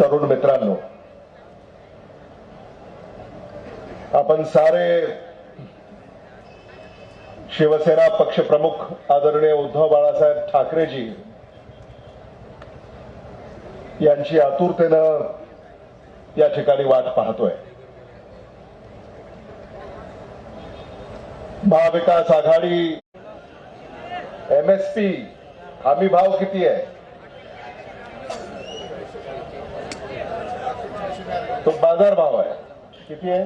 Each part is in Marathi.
तरुण मित्रांनो आपण सारे शिवसेना पक्षप्रमुख आदरणीय उद्धव बाळासाहेब ठाकरेजी यांची आतुरतेनं या ठिकाणी वाट पाहतोय. महाविकास आघाडी एमएसपी हमी भाव किती आहे? तो बाजार भाव आहे. किती आहे?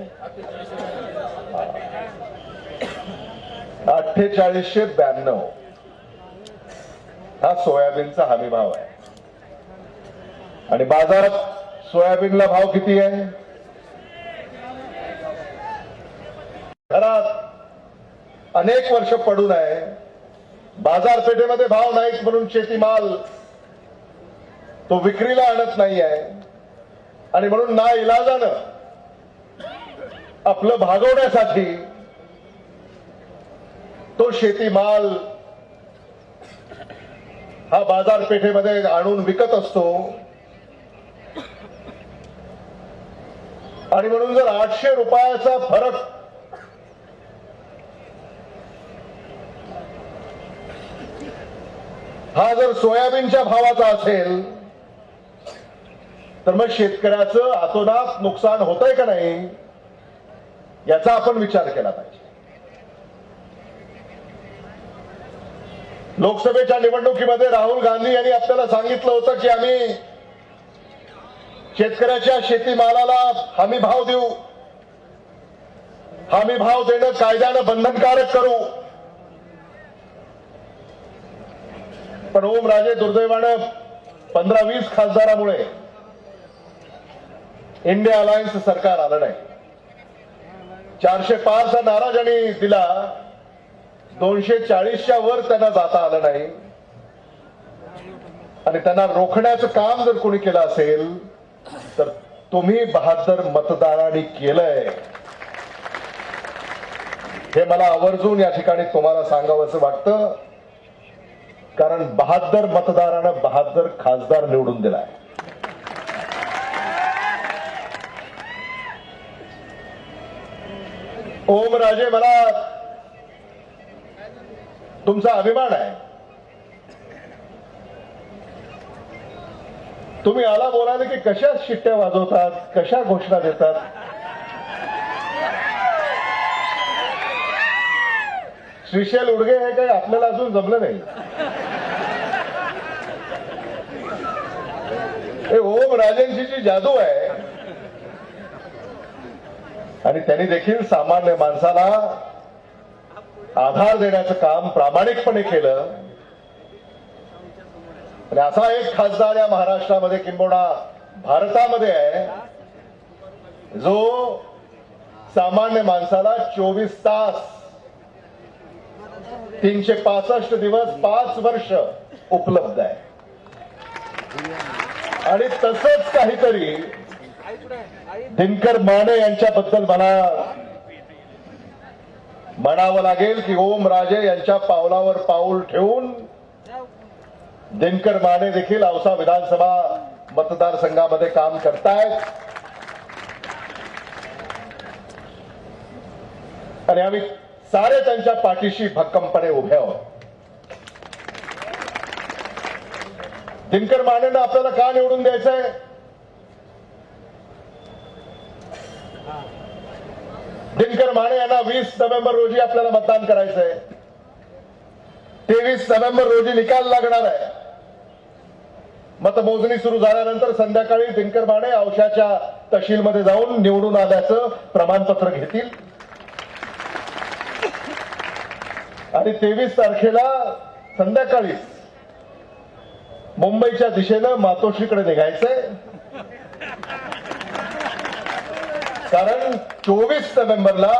अठ्ठेचाळीसशे ब्याण्णव. हा सोयाबीनचा हमी भाव आहे. आणि बाजारात सोयाबीनला भाव किती आहे? घरात अनेक वर्ष पडून आहे बाजारपेठेमध्ये भाव नाहीत म्हणून शेतीमाल तो विक्रीला आणत नाही आहे आणि म्हणून ना इलाजानं आपलं भागवण्यासाठी तो शेतीमाल हा बाजारपेठेमध्ये आणून विकत असतो. आणि म्हणून जर आठशे रुपयाचा फरक हा जर सोयाबीनच्या भावाचा असेल तर मग शेतकऱ्याचं आतोनात नुकसान होतंय का नाही याचा आपण विचार केला पाहिजे. लोकसभेच्या निवडणुकीमध्ये राहुल गांधी यांनी आपल्याला सांगितलं होतं की आम्ही शेतकऱ्याच्या शेतीमालाला हमी भाव देऊ. हमी भाव देणं कायद्यानं बंधनकारक करू. पण ओम राजे दुर्दैवानं पंधरा वीस खासदारामुळे इंडिया अलायन्स सरकार आलं नाही. चारशे पाचचा नारा ज्यांनी दिला दोनशे चाळीसच्या वर त्यांना जाता आलं नाही. आणि त्यांना रोखण्याचं काम जर कोणी केलं असेल तर तुम्ही बहात्तर मतदारांनी केलंय. हे मला आवर्जून या ठिकाणी तुम्हाला सांगावंसं वाटतं कारण बहात्तर मतदारानं बहात्तर खासदार निवडून दिलाय. ओम राजे मला तुमचा अभिमान आहे. तुम्ही आला बोलायला की कशा शिट्ट्या वाजवतात कशा घोषणा देतात? श्रीशैल उडगे हे काही आपल्याला अजून जमलं नाही. हे ओम राजेंची जी जादू आहे आणि त्यांनी देखील सामान्य माणसाला आधार देण्याचं काम प्रामाणिकपणे केलं. आणि असा एक खासदार या महाराष्ट्रामध्ये किंबहुना भारतामध्ये आहे जो सामान्य माणसाला चोवीस तास तीनशे पासष्ट दिवस पाच वर्ष उपलब्ध आहे. आणि तसंच काहीतरी दिनकर माने यांच्याबद्दल मला म्हणावं लागेल की ओम राजे यांच्या पावलावर पाऊल ठेवून दिनकर माने देखील औसा विधानसभा मतदारसंघामध्ये काम करतायत. आणि आम्ही सारे त्यांच्या पाठीशी भक्कमपणे उभे आहोत. दिनकर मानेनं आपल्याला का निवडून द्यायचंय? दिनकर माने यांना वीस नोव्हेंबर रोजी आपल्याला मतदान करायचंय. तेवीस नोव्हेंबर रोजी निकाल लागणार आहे. मतमोजणी सुरू झाल्यानंतर संध्याकाळी दिनकर माने औशाच्या तहसीलमध्ये जाऊन निवडून आल्याचं प्रमाणपत्र घेतील. आणि तेवीस तारखेला संध्याकाळी मुंबईच्या दिशेनं मातोश्रीकडे निघायचंय. कारण चोवीस नोव्हेंबरला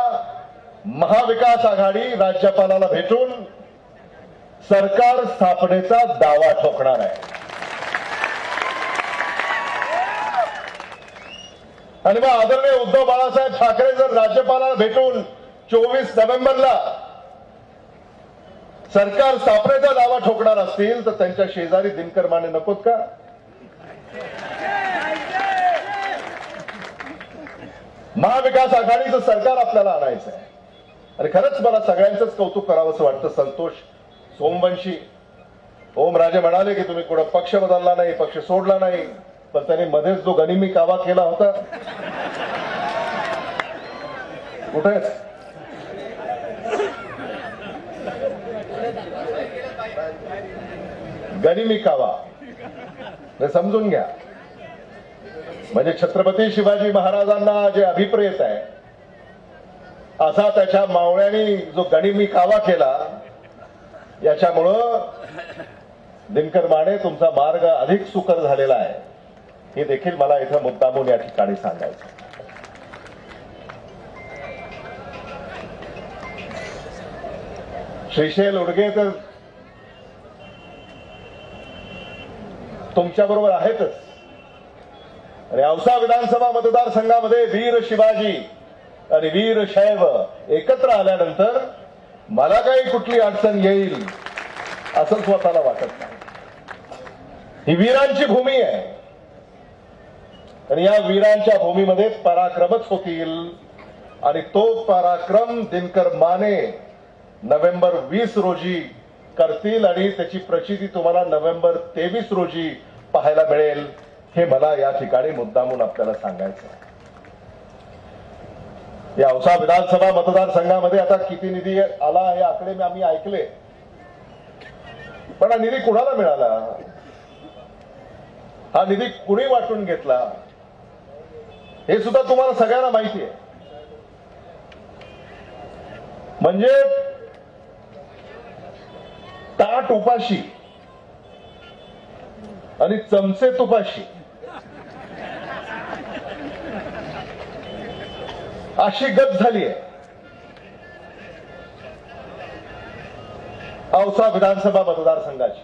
महाविकास आघाडी राज्यपालाला भेटून सरकार स्थापनेचा दावा ठोकणार आहे. आणि मग आदरणीय उद्धव बाळासाहेब ठाकरे जर राज्यपालाला भेटून चोवीस नोव्हेंबरला सरकार स्थापनेचा दावा ठोकणार असतील तर त्यांच्या शेजारी दिनकर माने नकोत का? महाविकास आघाडीचं सरकार आपल्याला आणायचं आहे आणि खरंच मला सगळ्यांचंच कौतुक करावंसं वाटतं संतोष सोमवंशी. ओमराजे म्हणाले की तुम्ही कुठं पक्ष बदलला नाही पक्ष सोडला नाही पण त्यांनी मध्येच जो गनिमी कावा केला होता. कुठे? गनिमी कावा. समजून घ्या. म्हणजे छत्रपती शिवाजी महाराजांना जे अभिप्रेत आहे असा त्याच्या मावळ्याने जो गणिमी कावा केला याच्यामुळं दिनकर माने तुमचा मार्ग अधिक सुकर झालेला आहे. हे देखील मला इथं मुद्दामून या ठिकाणी सांगायचं श्रीशैल उडगे तर तुमच्या बरोबर आहेतच. आणि औसा विधानसभा मतदारसंघामध्ये वीर शिवाजी आणि वीर शैव एकत्र आल्यानंतर मला काही कुठली अडचण येईल असं स्वतःला वाटत नाही. ही वीरांची भूमी आहे. आणि या वीरांच्या भूमीमध्ये पराक्रमच होतील. आणि तो पराक्रम दिनकर माने नोव्हेंबर वीस रोजी करतील आणि त्याची प्रचिती तुम्हाला नोव्हेंबर तेवीस रोजी पाहायला मिळेल. हे मला या ठिकाणी मुद्दामून आपल्याला सांगायचं या औसा विधानसभा मतदारसंघामध्ये आता किती निधी आला हे आकडे मी आम्ही ऐकले. पण हा निधी कुणाला मिळाला? हा निधी कुणी वाटून घेतला? हे सुद्धा तुम्हाला सगळ्यांना माहिती आहे. म्हणजे ताट उपाशी आणि चमचे तुपाशी अशी गत झाली आहे. औसा विधानसभा मतदारसंघाची.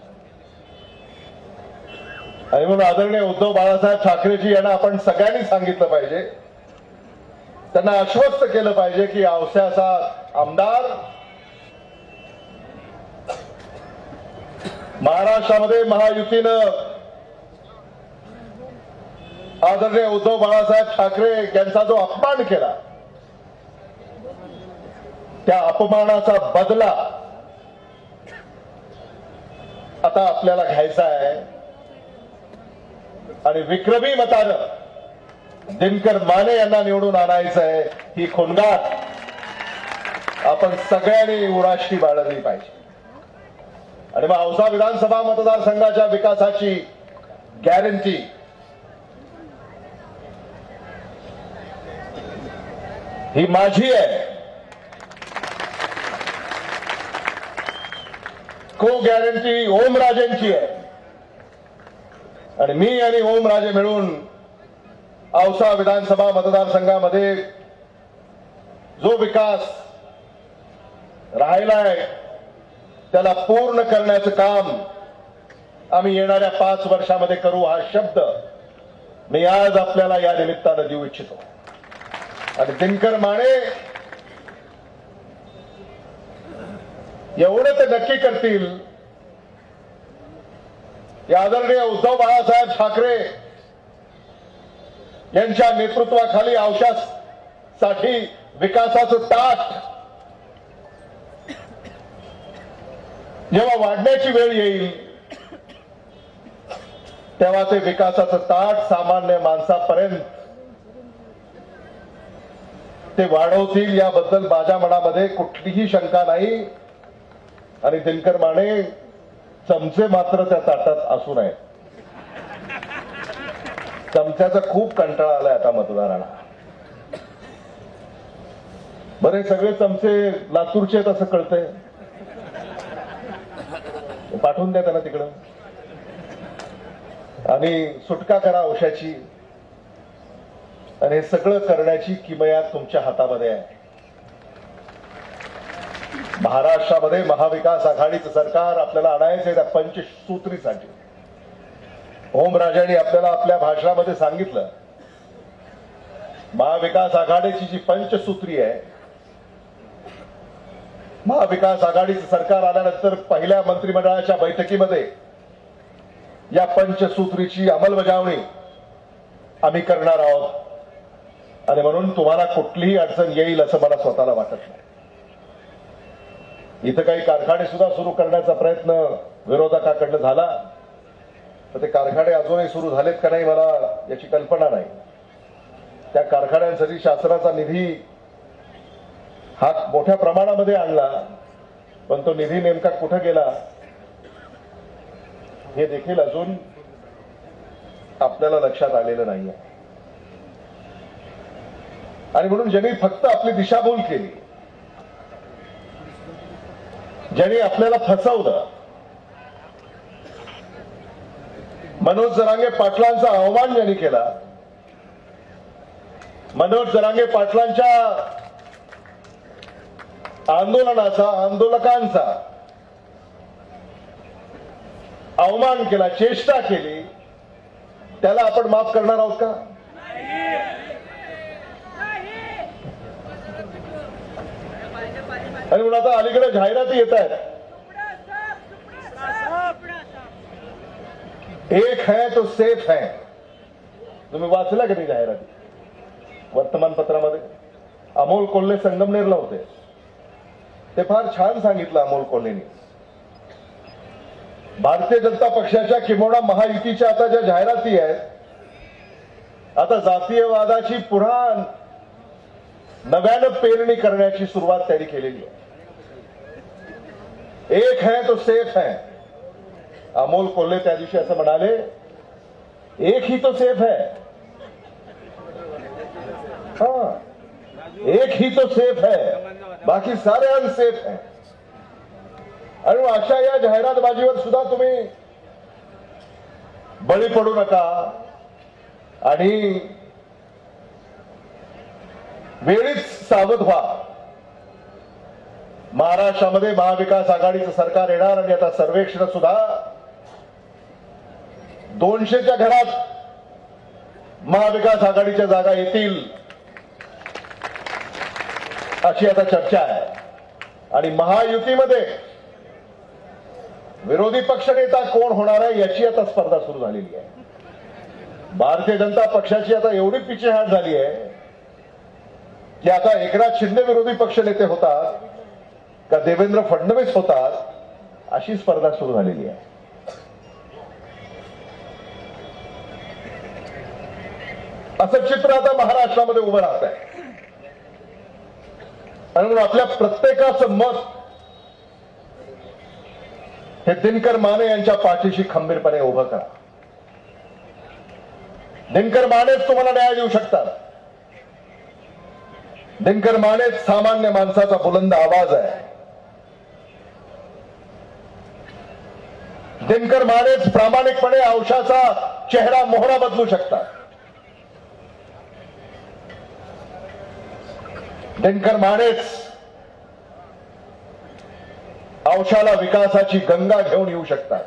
आणि म्हणून आदरणीय उद्धव बाळासाहेब ठाकरेजी यांना आपण सगळ्यांनी सांगितलं पाहिजे. त्यांना आश्वस्त केलं पाहिजे की औस्याचा आमदार महाराष्ट्रामध्ये महायुतीनं आदरणीय उद्धव बाळासाहेब ठाकरे यांचा जो अपमान केला त्या अपमानाचा बदला आता आपल्याला घ्यायचा आहे. आणि विक्रमी मतानं दिनकर माने यांना निवडून आणायचं आहे ही खुणगाट आपण सगळ्यांनी उराशी बाळगली पाहिजे. आणि मग औसा विधानसभा मतदारसंघाच्या विकासाची गॅरंटी ही माझी आहे. खो गॅरंटी ओमराजेंची आहे. आणि मी आणि ओमराजे मिळून औसा विधानसभा मतदारसंघामध्ये जो विकास राहिलाय त्याला पूर्ण करण्याचं काम आम्ही येणाऱ्या पाच वर्षामध्ये करू हा शब्द मी आज आपल्याला या निमित्तानं देऊ इच्छितो. आणि दिनकर माने एवढं ते नक्की करतील. या आदरणीय उद्धव बाळासाहेब ठाकरे यांच्या नेतृत्वाखाली साठी विकासाचं ताट जेव्हा वाढण्याची वेळ येईल तेव्हा ते विकासाचं ताट सामान्य माणसापर्यंत ते वाढवतील याबद्दल माझ्या मनामध्ये कुठलीही शंका नाही. आणि दिनकर माने चमचे मात्र त्या ताटात असू नये. चमच्याचा खूप कंटाळा आलाय आता मतदारांना. बरे सगळे चमचे लातूरचे आहेत असं कळतंय. पाठवून द्या त्यांना तिकडं. आणि सुटका करा औषाची. आणि हे सगळं करण्याची किमया तुमच्या हातामध्ये आहे. महाराष्ट्रामध्ये महाविकास आघाडीचं सरकार आपल्याला आणायचंय त्या पंचसूत्रीसाठी ओमराजांनी आपल्याला आपल्या भाषणामध्ये सांगितलं महाविकास आघाडीची जी पंचसूत्री आहे महाविकास आघाडीचं सरकार आल्यानंतर पहिल्या मंत्रिमंडळाच्या बैठकीमध्ये या पंचसूत्रीची अंमलबजावणी आम्ही करणार आहोत. आणि म्हणून तुम्हाला कुठलीही अडचण येईल असं मला स्वतःला वाटत नाही. इथं काही कारखाने सुद्धा सुरू करण्याचा प्रयत्न विरोधकाकडनं झाला. तर ते कारखाने अजूनही सुरू झालेत का नाही मला याची कल्पना नाही. त्या कारखान्यांसाठी शासनाचा निधी हा मोठ्या प्रमाणामध्ये आणला पण तो निधी नेमका कुठं गेला हे देखील अजून आपल्याला लक्षात आलेलं नाहीये. आणि म्हणून ज्यांनी फक्त आपली दिशाभूल केली ज्यांनी आपल्याला फसवलं. मनोज जरांगे पाटलांचा अवमान ज्यांनी केला मनोज जरांगे पाटलांच्या आंदोलनाचा आंदोलकांचा अवमान केला चेष्टा केली त्याला आपण माफ करणार आहोत का? आणि म्हणून आता अलीकडे जाहिराती येत आहेत. एक है तो सेफ है. तुम्ही वाचला कधी जाहिराती? वर्तमानपत्रामध्ये. अमोल कोल्हे संगमनेरला होते. ते फार छान सांगितलं अमोल कोल्हेनी. भारतीय जनता पक्षाच्या किंबहुना महायुतीच्या आता ज्या जाहिराती आहेत आता जातीयवादाची पुन्हा नव्यानं पेरणी करण्याची सुरुवात त्यांनी केलेली आहे. एक है तो सेफ है. अमोल कोल्हे त्या दिवशी असं म्हणाले एक ही तो सेफ है. हा एक ही तो सेफ है. बाकी सारे अनसेफ है. आणि अशा या जाहिरातबाजीवर सुद्धा तुम्ही बळी पडू नका. आणि वेळीच सावध व्हा. महाराष्ट्रामध्ये महाविकास आघाडीचं सरकार येणार आणि आता सर्वेक्षण सुद्धा दोनशेच्या घरात महाविकास आघाडीच्या जागा येतील अशी आता चर्चा आहे. आणि महायुतीमध्ये विरोधी पक्षनेता कोण होणार आहे याची आता स्पर्धा सुरू झालेली आहे. भारतीय जनता पक्षाची आता एवढी पिछेहाट झाली आहे. की आता एकनाथ शिंदे विरोधी पक्षनेते होतात का देवेंद्र फडणवीस होतात अशी स्पर्धा सुरू झालेली आहे. असं चित्र आता महाराष्ट्रामध्ये उभं राहत आहे. आणि म्हणून आपल्या प्रत्येकाचं मत हे दिनकर माने यांच्या पाठीशी खंबीरपणे उभं करा. दिनकर मानेच तुम्हाला न्याय देऊ शकतात. दिनकर मानेच सामान्य माणसाचा बुलंद आवाज आहे. दिनकर मानेच प्रामाणिकपणे अंशाचा चेहरा मोहरा बदलू शकतात. दिनकर मानेच अंशाला विकासाची गंगा घेऊन येऊ शकतात.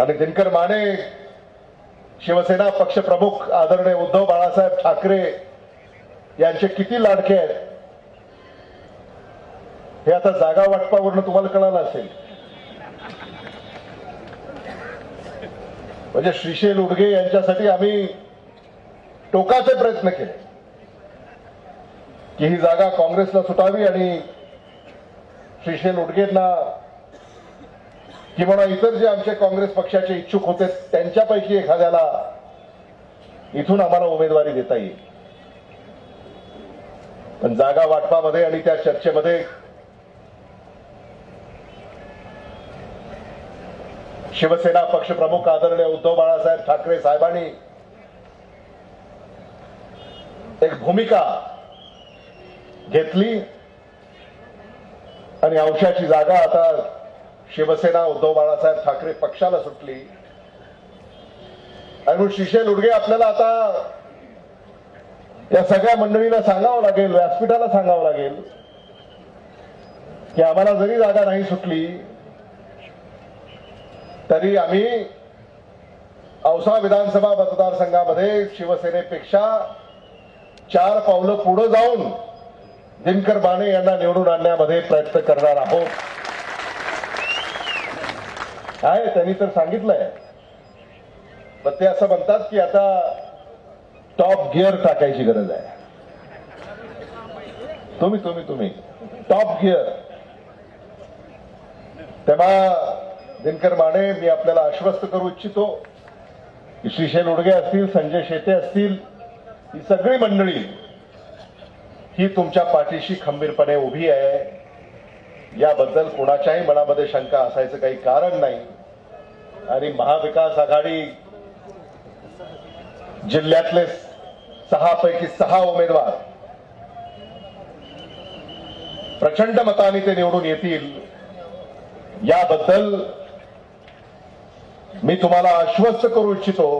आणि दिनकर माने शिवसेना पक्षप्रमुख आदरणीय उद्धव बाळासाहेब ठाकरे यांचे किती लाडके आहेत? हे आता जागा वाटपावरनं तुम्हाला कळालं असेल. म्हणजे श्रीशैल उडगे यांच्यासाठी आम्ही टोकाचे प्रयत्न केले. की ही जागा काँग्रेसला सुटावी आणि श्रीशैल उडगेंना किंवा इतर जे आमचे काँग्रेस पक्षाचे इच्छुक होते त्यांच्यापैकी एखाद्याला इथून आम्हाला उमेदवारी देता येईल. पण जागा वाटपामध्ये आणि त्या चर्चेमध्ये शिवसेना पक्षप्रमुख आदरणीय उद्धव बाळासाहेब ठाकरे साहेबांनी एक भूमिका घेतली आणि अंशाची जागा आता शिवसेना उद्धव बाळासाहेब ठाकरे पक्षाला सुटली. आणि म्हणून शिशे लुडगे आपल्याला आता या सगळ्या मंडळीला सांगावं लागेल व्यासपीठाला सांगावं लागेल की आम्हाला जरी जागा नाही सुटली तरी आम्ही औसा विधानसभा मतदारसंघामध्ये शिवसेनेपेक्षा चार पावलं पुढे जाऊन दिनकर बाणे यांना निवडून आणण्यामध्ये प्रयत्न करणार आहोत. आहे त्यांनी तर सांगितलंय. पण ते असं म्हणतात की आता टॉप गिअर टाकायची गरज आहे. तुम्ही तुम्ही तुम्ही. टॉप गिअर तेव्हा दिनकर माने मी आपल्याला आश्वस्त करू इच्छितो की श्रीशैल उडगे असतील संजय शेते असतील ही सगळी मंडळी ही तुमच्या पाठीशी खंबीरपणे उभी आहे. याबद्दल कोणाच्याही मनामध्ये शंका असायचं काही कारण नाही. आणि महाविकास आघाडी जिल्ह्यातले सहा पैकी सहा उमेदवार प्रचंड मताने ते निवडून येतील. याबद्दल मी तुम्हाला आश्वस्त करू इच्छितो.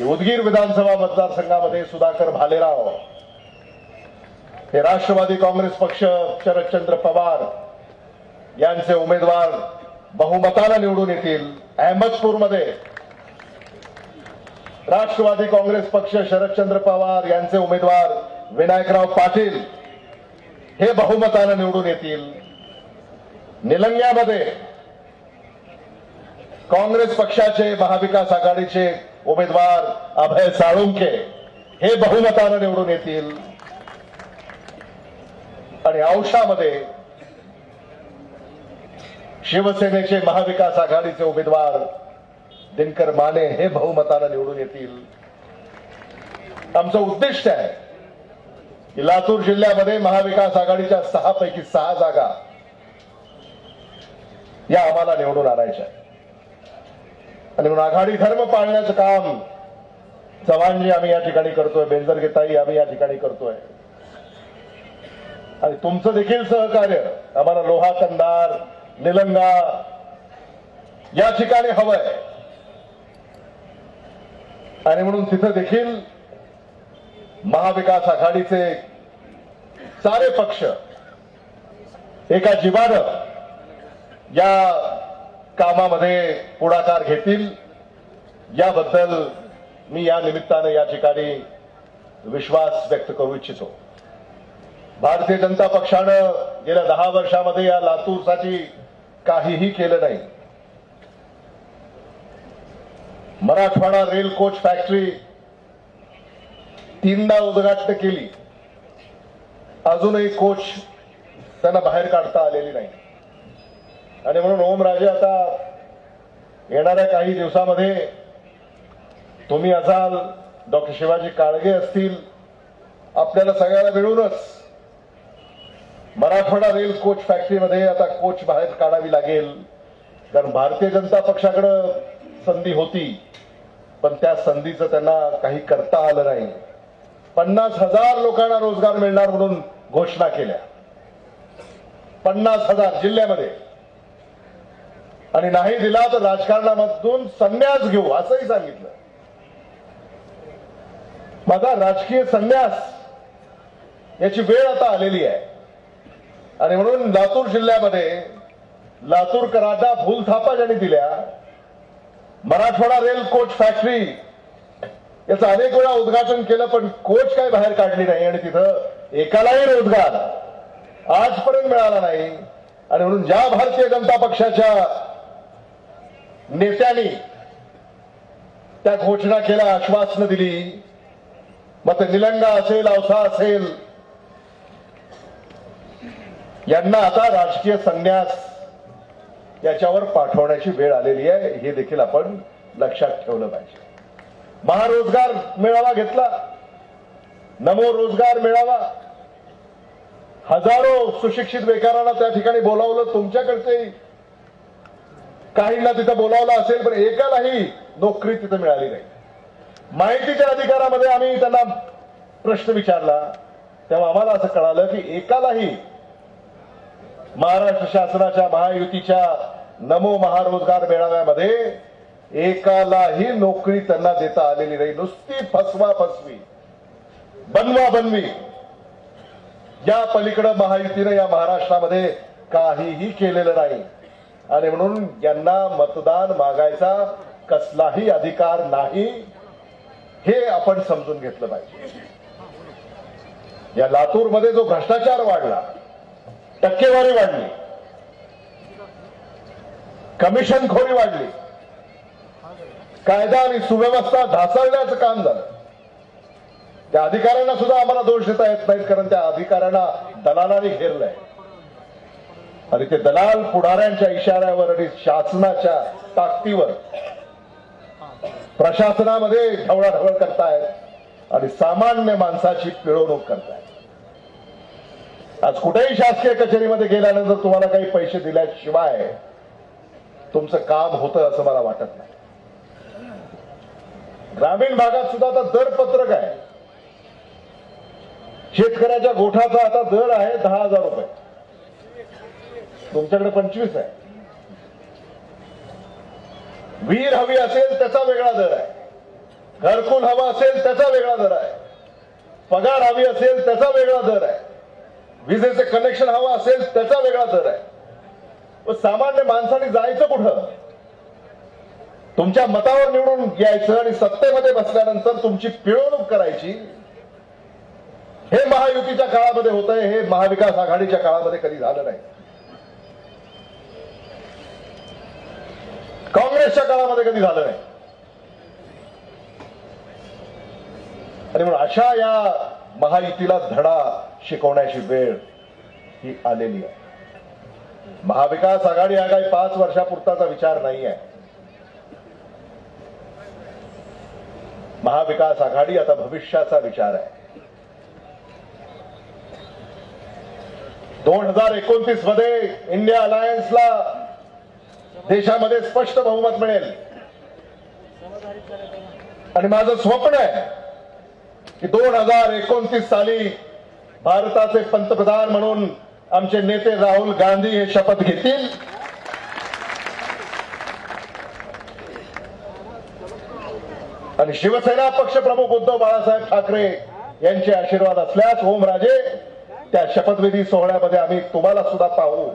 उदगीर विधानसभा मतदारसंघामध्ये सुधाकर भालेराव हे राष्ट्रवादी काँग्रेस पक्ष शरदचंद्र पवार यांचे उमेदवार बहुमताला निवडून येतील अहमदपूरमध्ये. राष्ट्रवादी काँग्रेस पक्ष शरदचंद्र पवार यांचे उमेदवार विनायकराव पाटील हे बहुमताला निवडून येतील. निलंग्यामध्ये काँग्रेस पक्षाचे महाविकास आघाडीचे उमेदवार अभय साळुंके हे बहुमतानं निवडून येतील. आणि औषामध्ये शिवसेनेचे महाविकास आघाडीचे उमेदवार दिनकर माने हे बहुमताला निवडून येतील. आमचं उद्दिष्ट आहे की लातूर जिल्ह्यामध्ये महाविकास आघाडीच्या सहा पैकी सहा जागा या आम्हाला निवडून आणायच्या आणि म्हणून आघाडी धर्म पाळण्याचं काम चव्हाणजी आम्ही या ठिकाणी करतोय बेंजरगेताई आम्ही या ठिकाणी करतोय. आणि तुमचं देखील सहकार्य आम्हाला लोहा कंदार निलंगा या ठिकाणी हवंय. आणि म्हणून तिथं देखील महाविकास आघाडीचे सारे पक्ष एका जीवानं या कामामध्ये पुढाकार घेतील. याबद्दल मी या निमित्तानं या ठिकाणी विश्वास व्यक्त करू इच्छितो. भारतीय जनता पक्षानं गेल्या दहा वर्षामध्ये या लातूरसाठी काहीही केलं नाही. मराठवाडा रेल कोच फॅक्टरी तीनदा उद्घाटन केली. अजूनही कोच त्यांना बाहेर काढता आलेली नाही. आणि म्हणून ओमराजे आता येणाऱ्या काही दिवसामध्ये तुम्ही असाल डॉक्टर शिवाजी काळगे असतील आपल्याला सगळ्याला मिळूनच मराठवाडा रेल कोच फॅक्टरीमध्ये आता कोच बाहेर काढावी लागेल. कारण भारतीय जनता पक्षाकडं संधी होती. पण त्या संधीचं त्यांना काही करता आलं नाही. पन्नास हजार लोकांना रोजगार मिळणार म्हणून घोषणा केल्या. पन्नास हजार जिल्ह्यामध्ये. आणि नाही दिला तर राजकारणामधून संन्यास घेऊ असंही सांगितलं. माझा राजकीय संन्यास याची वेळ आता आलेली आहे. आणि म्हणून लातूर जिल्ह्यामध्ये लातूर कराडा फुलथापा ज्यांनी दिल्या मराठवाडा रेल कोच फॅक्टरी याचं अनेक वेळा उद्घाटन केलं पण कोच काय बाहेर काढली नाही आणि तिथं एकालाही रोजगार आजपर्यंत मिळाला नाही. आणि म्हणून ज्या भारतीय जनता पक्षाच्या नेत्यांनी त्या घोषणा केल्या आश्वासनं दिली मग ते निलंगा असेल औसा असेल यांना आता राष्ट्रीय संन्यास याच्यावर पाठवण्याची वेळ आलेली आहे. हे देखील आपण लक्षात ठेवलं पाहिजे. महारोजगार मेळावा घेतला. नमो रोजगार मेळावा. हजारो सुशिक्षित बेकारांना त्या ठिकाणी बोलावलं तुमच्याकडचे काहींना तिथं बोलावलं असेल पण एकालाही नोकरी तिथं मिळाली नाही. माहितीच्या अधिकारामध्ये आम्ही त्यांना प्रश्न विचारला. तेव्हा आम्हाला असं कळालं की एकालाही महाराष्ट्र शासनाच्या महायुतीच्या नमो महारोजगार मेळाव्यामध्ये एकालाही नोकरी त्यांना देता आलेली नाही. नुसती फसवा फसवी बनवा बनवी. या पलीकडे महायुतीनं या महाराष्ट्रामध्ये काहीही केलेलं नाही. आणि म्हणून यांना मतदान मागायचा कसलाही अधिकार नाही हे आपण समजून घेतलं पाहिजे. या लातूरमध्ये जो भ्रष्टाचार वाढला टक्केवारी वाढली. कमिशन खोरी वाढली. कायदा आणि सुव्यवस्था ढासळण्याचं काम झालं. त्या अधिकाऱ्यांना सुद्धा आम्हाला दोष देता येत नाहीत कारण त्या अधिकाऱ्यांना दलालांनी घेरलंय. आणि ते दलाल पुढाऱ्यांच्या इशाऱ्यावर आणि शासनाच्या ताकदीवर प्रशासनामध्ये ढवळाढवळ करतायत आणि सामान्य माणसाची पिळवणूक करतायत. आज कुठेही शासकीय कचेरीमध्ये गेल्यानंतर तुम्हाला काही पैसे दिल्याशिवाय तुमचं काम होतं असं मला वाटत नाही. ग्रामीण भागात सुद्धा आता दर पत्रक आहे. शेतकऱ्याच्या गोठाचा आता दर आहे दहा हजार रुपये. तुमच्याकडे पंचवीस आहे. वीर हवी असेल त्याचा वेगळा दर आहे. घरकुल हवा असेल त्याचा वेगळा दर आहे. पगार हवी असेल त्याचा वेगळा दर आहे. विजेचं कनेक्शन हवं असेल त्याचा वेगळा दर आहे. सामान्य माणसाने जायचं कुठं? तुमच्या मतावर निवडून यायचं आणि सत्तेमध्ये बसल्यानंतर तुमची पिळवणूक करायची हे महायुतीच्या काळामध्ये होत आहे हे महाविकास आघाडीच्या काळामध्ये कधी झालं नाही. काँग्रेसच्या काळामध्ये कधी झालं नाही. आणि म्हणून अशा या महायुतीला धडा शिकवण्याची वेळ ही आलेली आहे. महाविकास आघाडी हा काही पाच वर्षापुरताचा विचार नाही आहे. महाविकास आघाडी आता भविष्याचा विचार आहे. दोन हजार एकोणतीसमध्ये इंडिया अलायन्सला देशामध्ये स्पष्ट बहुमत मिळेल. आणि माझं स्वप्न आहे की दोन हजार एकोणतीस साली भारताचे पंतप्रधान म्हणून आमचे नेते राहुल गांधी हे शपथ घेतील. आणि शिवसेना पक्षप्रमुख उद्धव बाळासाहेब ठाकरे यांचे आशीर्वाद असल्यास ओमराजे त्या शपथविधी सोहळ्यामध्ये आम्ही तुम्हाला सुद्धा पाहू.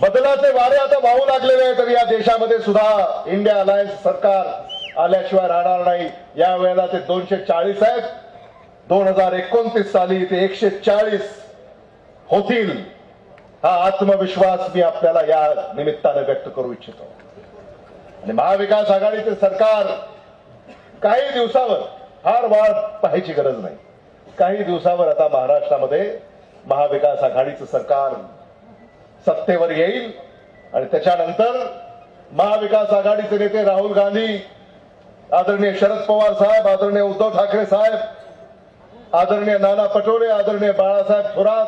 बदलाचे वारे आता वाहू लागलेले आहेत तर या देशामध्ये सुद्धा इंडिया अलायन्स सरकार आल्याशिवाय राहणार नाही. या वेळेला ते दोनशे चाळीस आहेत. दोन हजार एकोणतीस साली ते एकशे चाळीस होतील. हा आत्मविश्वास मी आपल्याला या निमित्तानं व्यक्त करू इच्छितो. आणि महाविकास आघाडीचे सरकार काही दिवसावर फार वाढ पाहायची गरज नाही. काही दिवसावर आता महाराष्ट्रामध्ये महाविकास आघाडीचं सरकार सत्तेवर येईल. आणि त्याच्यानंतर महाविकास आघाडीचे नेते राहुल गांधी आदरणीय शरद पवार साहेब आदरणीय उद्धव ठाकरे साहेब आदरणीय नाना पटोले आदरणीय बाळासाहेब थोरात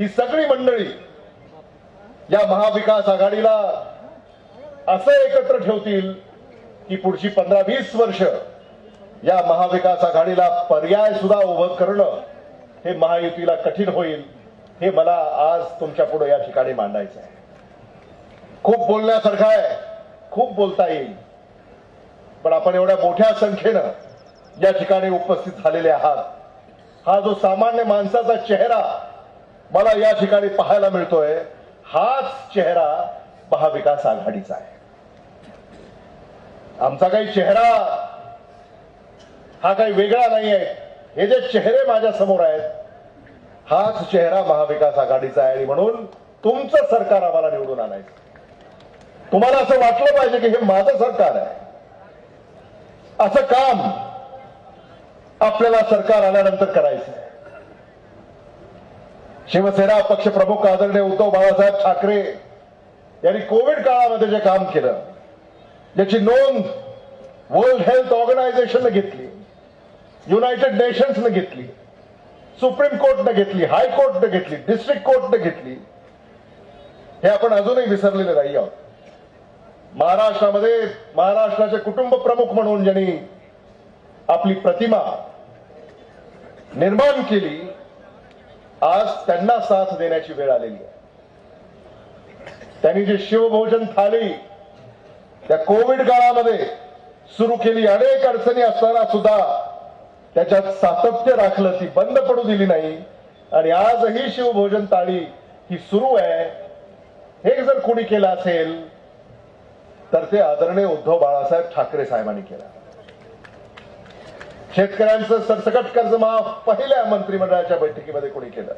ही सगळी मंडळी या महाविकास आघाडीला असं एकत्र ठेवतील की पुढची पंधरा वीस वर्ष या महाविकास आघाडीला पर्याय सुद्धा उभं करणं हे महायुतीला कठीण होईल हे मला आज तुमच्यापुढे या ठिकाणी मांडायचं आहे. खूप बोलण्यासारखं आहे खूप बोलता येईल. पण आपण एवढ्या मोठ्या संख्येनं या ठिकाणी उपस्थित झालेले आहात. हा जो सामान्य माणसाचा चेहरा मला या ठिकाणी पाहायला मिळतोय हाच चेहरा महाविकास आघाडीचा आहे. आमचा काही चेहरा हा काही वेगळा नाही आहे. हे जे चेहरे माझ्यासमोर आहेत हाच चेहरा महाविकास आघाडीचा आहे. आणि म्हणून तुमचं सरकार आम्हाला निवडून आणायचं. तुम्हाला असं वाटलं पाहिजे की हे माझं सरकार आहे. असं काम आपल्याला सरकार आल्यानंतर करायचं. आहे शिवसेना पक्षप्रमुख आदरणीय उद्धव बाळासाहेब ठाकरे यांनी कोविड काळामध्ये जे काम केलं ज्याची नोंद वर्ल्ड हेल्थ ऑर्गनायझेशननं घेतली युनायटेड नेशन्सनं घेतली सुप्रीम कोर्टनं घेतली हायकोर्टनं घेतली डिस्ट्रिक्ट कोर्टनं घेतली हे आपण अजूनही विसरलेले नाही आहोत. महाराष्ट्रामध्ये महाराष्ट्राचे कुटुंब प्रमुख म्हणून ज्यांनी आपली प्रतिमा निर्माण केली आज त्यांना साथ देण्याची वेळ आलेली आहे. त्यांनी जी शिवभोजन थाळी त्या कोविड काळामध्ये सुरू केली अनेक अडचणी असताना सुद्धा त्याच्यात सातत्य राखलं ती बंद पडू दिली नाही. आणि आजही शिवभोजन थाळी ही सुरू आहे. हे जर कोणी केलं असेल तर ते आदरणीय उद्धव बाळासाहेब ठाकरे साहेबांनी केलं. शेतकऱ्यांचं सरसकट कर्ज माफ पहिल्या मंत्रिमंडळाच्या बैठकीमध्ये कोणी केलं?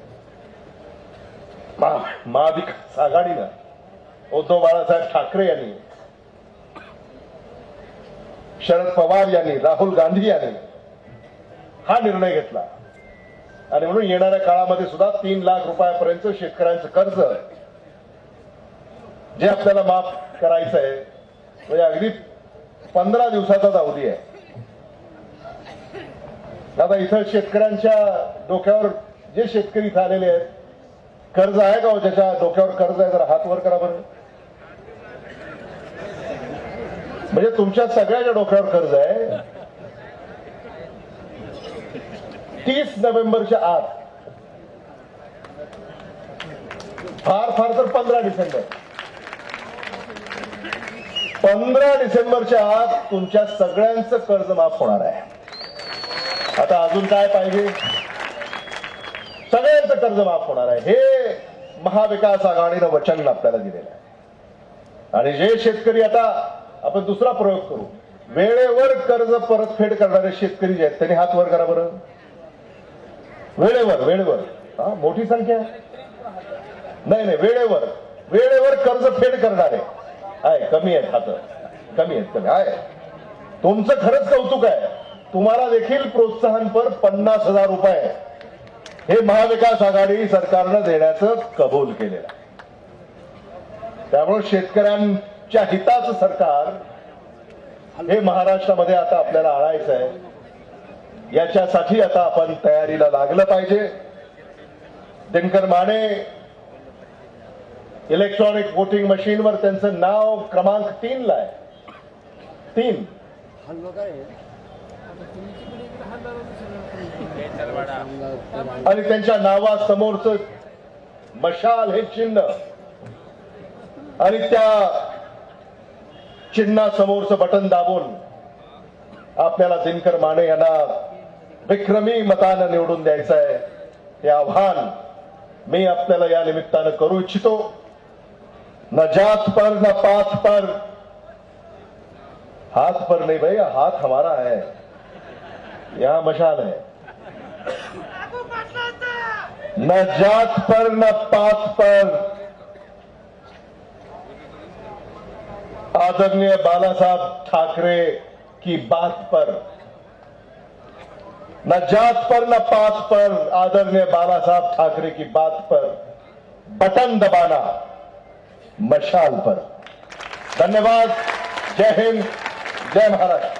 महाविकास आघाडीनं उद्धव बाळासाहेब ठाकरे यांनी शरद पवार यांनी राहुल गांधी यांनी हा निर्णय घेतला. आणि म्हणून येणाऱ्या काळामध्ये सुद्धा तीन लाख रुपयापर्यंत शेतकऱ्यांचं कर्ज जे आपल्याला माफ करायचं आहे म्हणजे अगदी पंधरा दिवसाचा अवधी आहे आता इथं शेतकऱ्यांच्या डोक्यावर जे शेतकरी इथं आलेले आहेत कर्ज आहे का हो ज्याच्या डोक्यावर कर्ज आहे जरा हात वर करा बरं. म्हणजे तुमच्या सगळ्याच्या डोक्यावर कर्ज आहे. तीस नोव्हेंबरच्या आत. फार फार तर पंधरा डिसेंबर. पंधरा डिसेंबरच्या आत तुमच्या सगळ्यांचं कर्ज माफ होणार आहे. आता अजून काय पाहिजे? सगळ्यांचं कर्ज माफ होणार आहे. हे महाविकास आघाडीनं वचन आपल्याला दिलेलं आहे. आणि जे शेतकरी आता आपण दुसरा प्रयोग करू. वेळेवर कर्ज परतफेड करणारे शेतकरी जे आहेत त्यांनी हात वर करा बरं. वेळेवर वेळेवर. हा मोठी संख्या आहे. नाही नाही वेळेवर. वेळेवर कर्ज फेड करणारे. आहे कमी आहेत खातं. कमी आहेत कमी. आहे तुमचं खरंच कौतुक आहे. तुम्हाला देखील प्रोत्साहनपर पन्नास हजार रुपये हे महाविकास आघाडी सरकारनं देण्याचं कबूल केलेलं आहे. त्यामुळे शेतकऱ्यांच्या हिताचं सरकार हे महाराष्ट्रामध्ये आता आपल्याला आणायचं आहे. याच्यासाठी आता आपण तयारीला लागलं पाहिजे. दिनकर माने इलेक्ट्रॉनिक वोटिंग मशीनवर त्यांचं नाव क्रमांक तीन ला आहे. तीन. आणि त्यांच्या नावासमोरच मशाल हे चिन्ह. आणि त्या चिन्हासमोरचं बटन दाबून आपल्याला दिनकर माने यांना विक्रमी मतानं निवडून द्यायचं आहे हे आव्हान मी आपल्याला या निमित्तानं करू इच्छितो. न जात पर, न पात पर। हाथ पर नहीं भैया, हाथ हमारा है। यहाँ मशाल है। न जात पर, न पात पर। आदरणीय बाला साहब ठाकरे की बात पर। न जात पर, न पात पर, आदरणीय बाला साहब ठाकरे की बात पर बटन दबाना। मशाल पर। धन्यवाद। जय हिंद। जय महाराष्ट्र।